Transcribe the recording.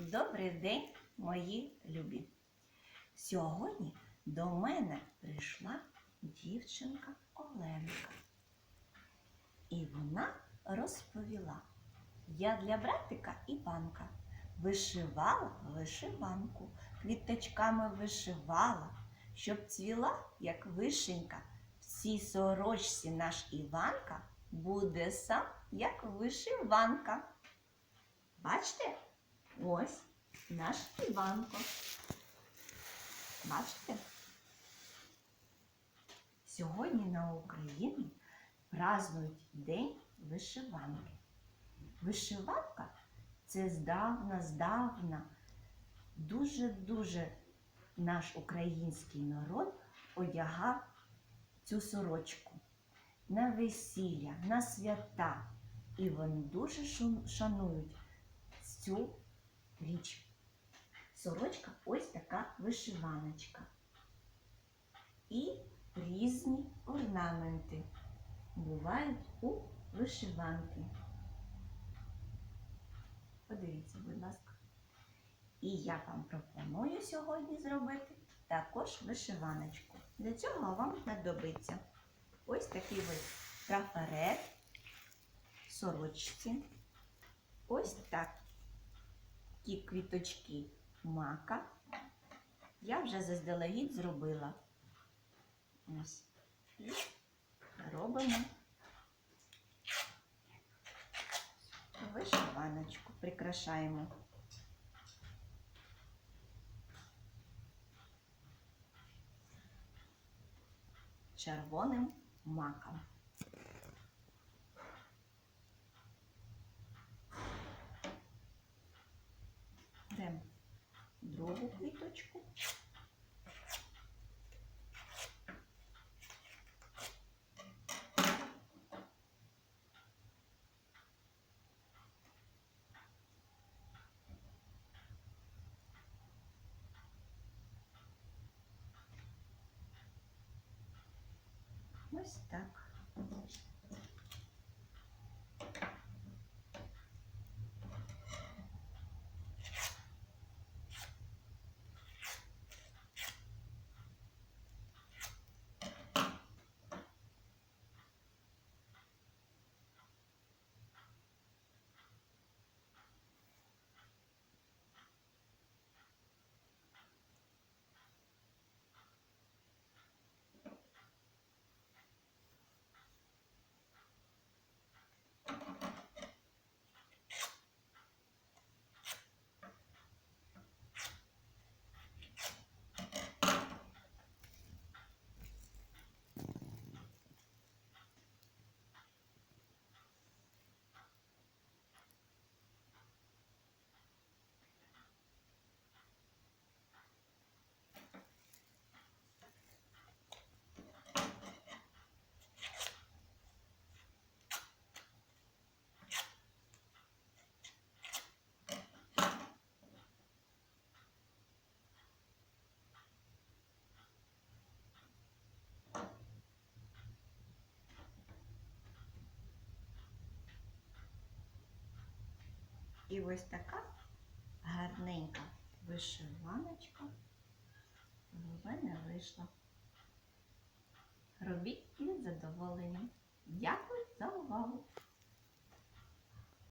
Добрий день, мої любі. Сьогодні до мене прийшла дівчинка Оленка. І вона розповіла: я для братика Іванка вишивала вишиванку, квіточками вишивала, щоб цвіла, як вишенька. В цій сорочці наш Іванка буде сам, як вишиванка. Бачите? Ось наш Іванко. Бачите? Сьогодні на Україні празднують День вишиванки. Вишиванка це здавна, здавна, дуже-дуже наш український народ одягав цю сорочку на весілля, на свята. І вони дуже шанують цю річ. Сорочка ось така вишиваночка. І різні орнаменти бувають у вишиванки. Подивіться, будь ласка. І я вам пропоную сьогодні зробити також вишиваночку. Для цього вам знадобиться ось такий ось трафарет, сорочці. Ось так. Ті квіточки мака. Я вже заздалегідь зробила. Ось. І робимо вишиваночку, прикрашаємо. Червоним маком. Другу квіточку. Ось так. І ось така гарненька вишиваночка в мене вийшла. Робіть із задоволенням. Дякую за увагу!